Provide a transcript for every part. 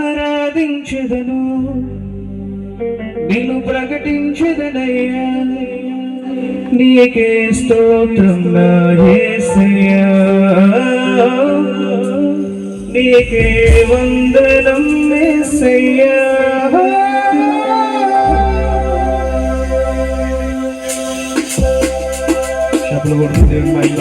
ఆరాధించదను. నిన్ను ప్రకటించదనయ్యా. నీకే స్తోత్రం నాయసయ్యా నీకే వందనం మేసయ్యా చెప్పలు కొడుతూ దేవుని మహిమ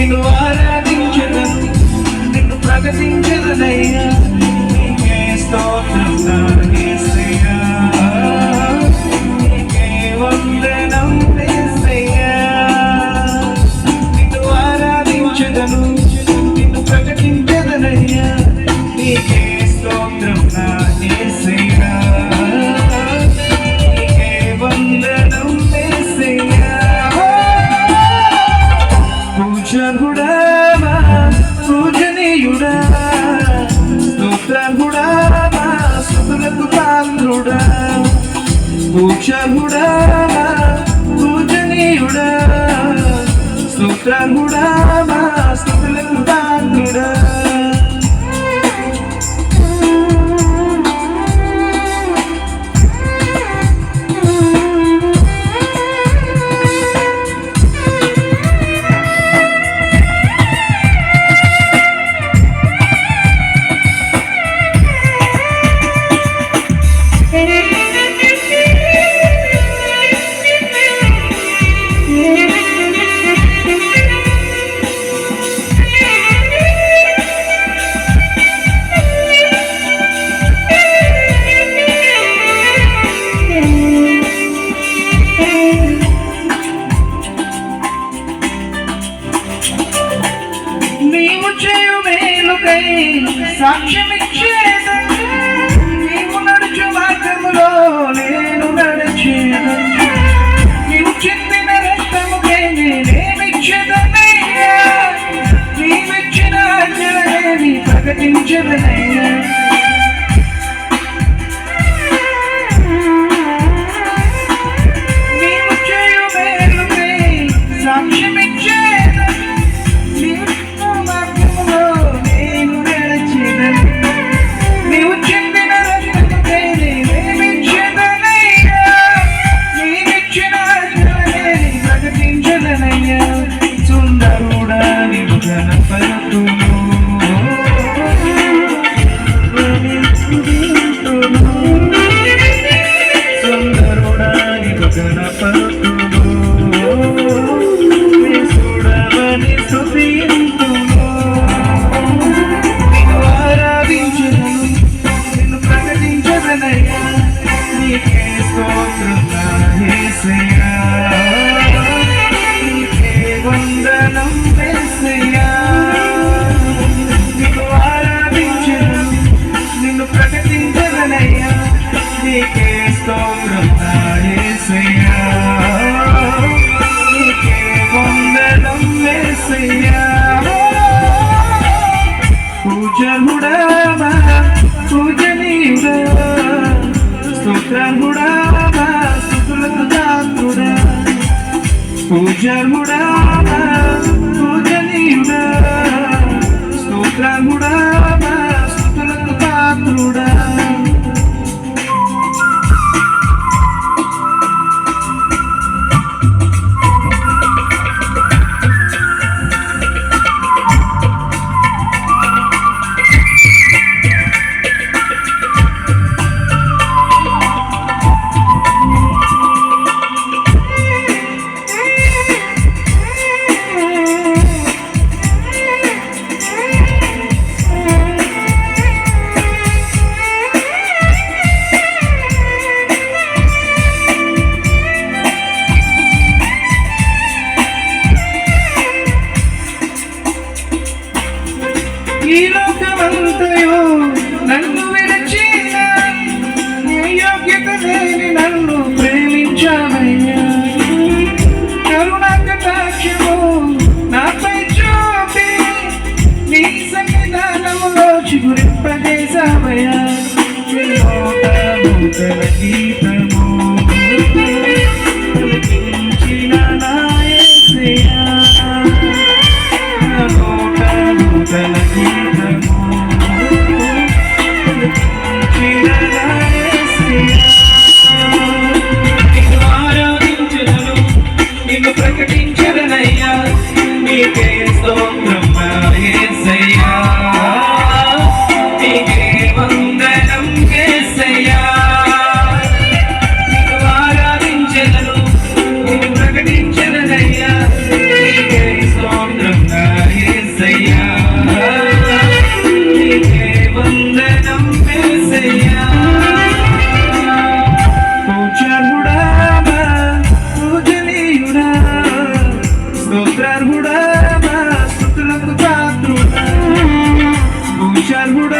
in the water. మోక్షముడా పూజనీయుడా సూత్రముడా Thank you. పూజముడా పూజనీయుడా స్తోత్రముడా ఈ లోకమంతయు నన్ను విడిచిన యోగ్యత లేని నన్ను ప్రేమించానయ్యా. కరుణ కటాక్షము నాపై చూపి నీ సన్నిధానములో చిగురింపజేశామయ్యా దీపము నా నాయసయా Sherwood